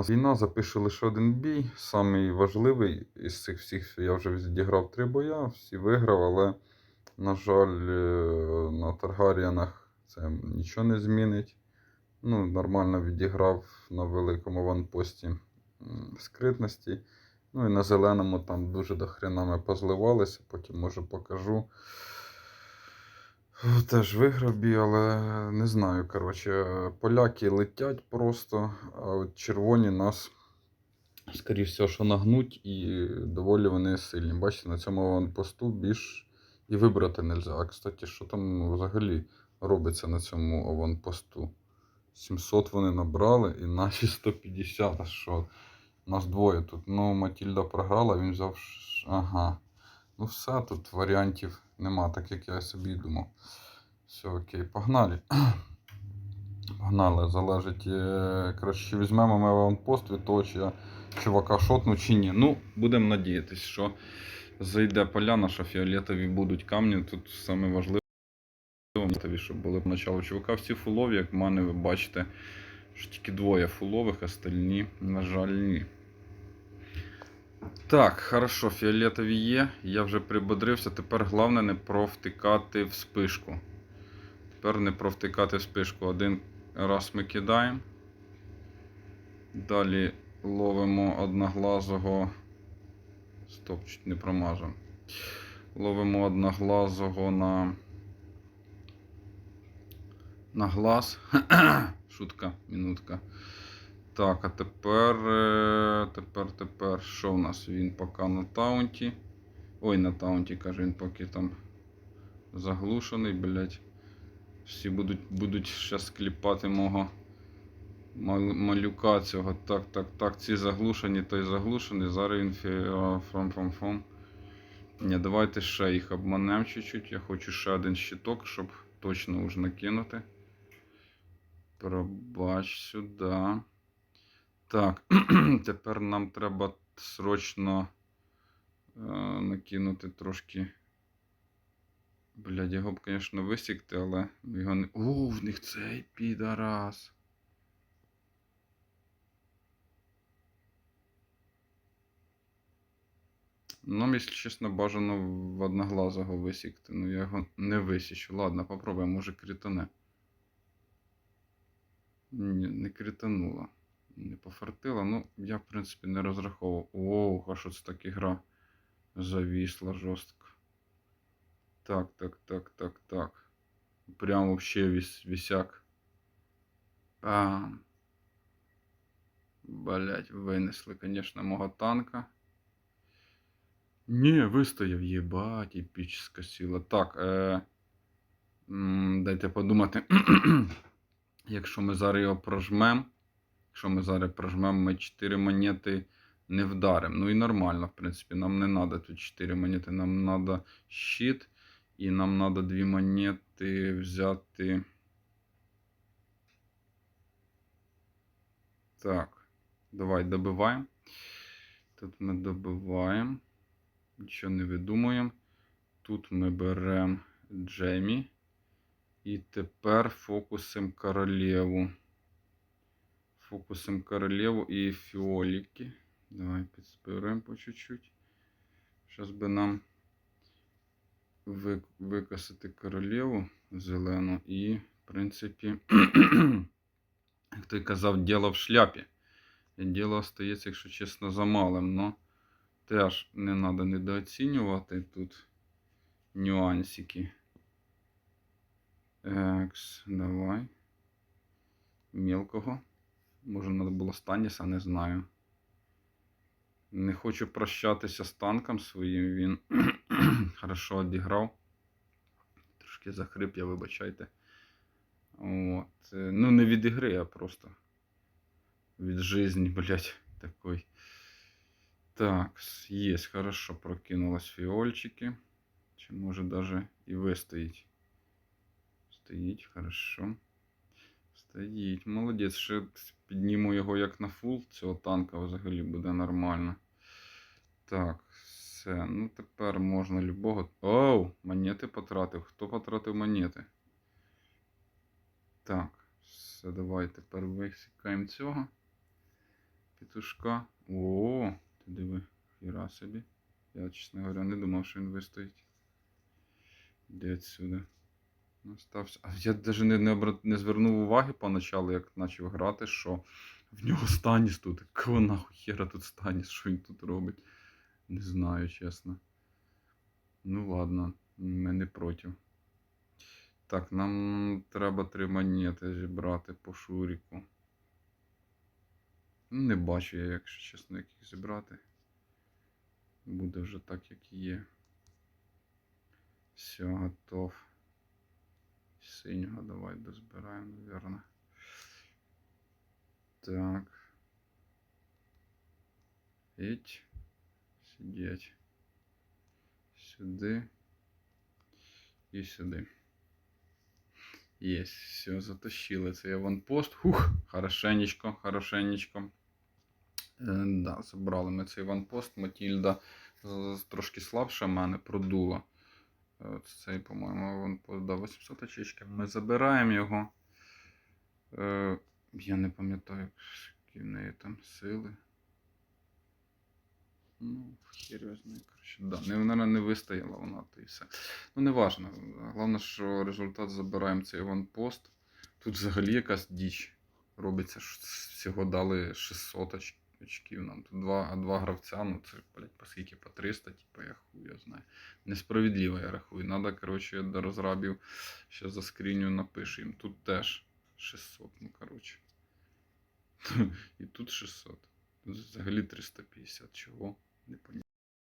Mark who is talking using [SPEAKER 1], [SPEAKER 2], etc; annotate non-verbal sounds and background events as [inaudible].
[SPEAKER 1] війна, запишу лише один бій. Самий важливий із цих всіх. Я вже відіграв три боя, всі виграв, але, на жаль, е, на Таргаріянах це нічого не змінить. Ну, нормально відіграв на великому ванпості скритності. Ну і на зеленому там дуже до хрена ми позливалися, потім може покажу. Теж виграв бій, але не знаю. Коротше, поляки летять просто, а от червоні нас, скоріш всього, що нагнуть, і доволі вони сильні. Бачите, на цьому аванпосту більш і вибрати не можна. А кстати, що там взагалі робиться на цьому аванпосту? 700 вони набрали і наші 150. А що? Нас двоє тут. Ну, Матільда програла, він взяв. Ага. Ну все, тут варіантів нема, так як я собі думав. Все окей, погнали. [clears throat] Погнали, залежить. е, чи візьмемо ми аванпост від того, чи я чувака шотну чи ні. Ну, будемо надіятись, що зайде поляна, що фіолетові будуть камні. Тут саме важливе, щоб були б начало чувака. Всі фулові, як в мене, ви бачите, що тільки двоє фулових, остальні, на жаль, ні. Так, хорошо, фіолетові є. Я вже прибодрився. Тепер головне не провтикати в спишку. Тепер не провтикати в спишку. Один раз ми кидаємо. Далі ловимо одноглазого. Стоп, чуть не промажемо. Ловимо одноглазого на. На глаз. [clears throat] Шутка, минутка. Так, а тепер. е, Тепер, тепер. Що в нас? Він поки на таунті. Ой, на таунті, каже, він поки там заглушений, блять. Всі будуть, будуть щас кліпати мого мал- малюка цього. Так, так, так. Ці заглушені, той заглушений. Зараз він фром фром фром. Ні, давайте ще їх обманемо чуть-чуть. Я хочу ще один щиток, щоб точно вже накинути. Пробач сюди. Так, [clears throat] тепер нам треба срочно е, накинути трошки. Блядь, його б, звісно, висікти, але його не. О, в них цей підарас. Нам, якщо чесно, бажано в одноглазого висікти. Ну я його не висічу. Ладно, попробуємо, може критане. Ні, не кританула. Не пофартила. Ну, я, в принципі, не розраховував. Оу, а що це таке гра завісла жорстко. Так, так, так, так, так. Прям вообще віс, вісяк. Блять, винесли, конечно, мого танка. Не, вистояв, єбать, епічна сила. Так, е... м, дайте подумати. [clears throat] Якщо ми зараз його прожмем, якщо ми зараз прожмем, ми 4 монети не вдаримо. Ну і нормально, в принципі, нам не треба тут 4 монети, нам треба щит. І нам треба 2 монети взяти. Так, давай добиваємо. Тут ми добиваємо. Нічого не видумуємо. Тут ми беремо Джемі. І тепер фокусимо королеву. Фокусимо королеву і фіоліки. Давай підзберемо по чуть-чуть. Зараз би нам ви- викосити королеву зелену і, в принципі, [clears throat] як той казав, діло в шляпі. І діло остається, якщо чесно, замалим. Но теж не треба недооцінювати тут нюансики. Екс, давай. Мелкого. Може, треба було Станіса, не знаю. Не хочу прощатися з танком своїм. Він [clears throat] хорошо одіграв. Трошки захрип, я вибачайте. От. е, Ну, не від ігри, а просто від жизни, [laughs] блядь, такой. Так, есть, хорошо прокинулась фиольчики. Чи може даже і вистоїть. Стоїть, хорошо. Стоїть. Молодець. Ще підніму його як на фул. Цього танка взагалі буде нормально. Так, все. Ну тепер можна любого. Оу! Монети потратив. Хто потратив монети? Так, все, давай тепер висікаємо цього. петушка. О, ти диви, хіра собі. Я, чесно говоря, не думав, що він вистоїть. Іди отсюди. Остався. А я навіть не, не, обра- не звернув уваги поначалу, як почав грати, що в нього Станіс тут. Кого нахуй хера тут Станіс, що він тут робить? Не знаю, чесно. Ну ладно, ми не проти. Так, нам треба три монети зібрати по шуріку. Ну, Не бачу я, якщо чесно, як їх зібрати. Буде вже так, як є. Все, готов. Синього давай дозбираємо, наверное. Так. Іть. Сидеть. Сюди. І сюди. Есть, все, затащили цей аванпост. Хух, хорошенечко, хорошенечко. Е, да, забрали ми цей аванпост. Матільда трошки слабша мене продула. Цей, по-моєму, аванпост, да, 800 очечки. Ми забираємо його. Е, я не пам'ятаю, які в неї там сили. Ну, хер його коротше. Да, не, вона не вистояла вона, то і все. Ну, не важно. Головне, що результат забираємо цей ванпост. Тут взагалі якась діч робиться. що Всього дали 600 оч- очків нам. Тут два, два гравця, ну це, блядь, по скільки по 300, типу, я хуй я знаю. Несправедливо, я рахую. Надо, коротше, до розрабів ще за скриню напишу їм. Тут теж 600, ну, коротше. [laughs] І тут 600. Тут взагалі 350. Чого? Не.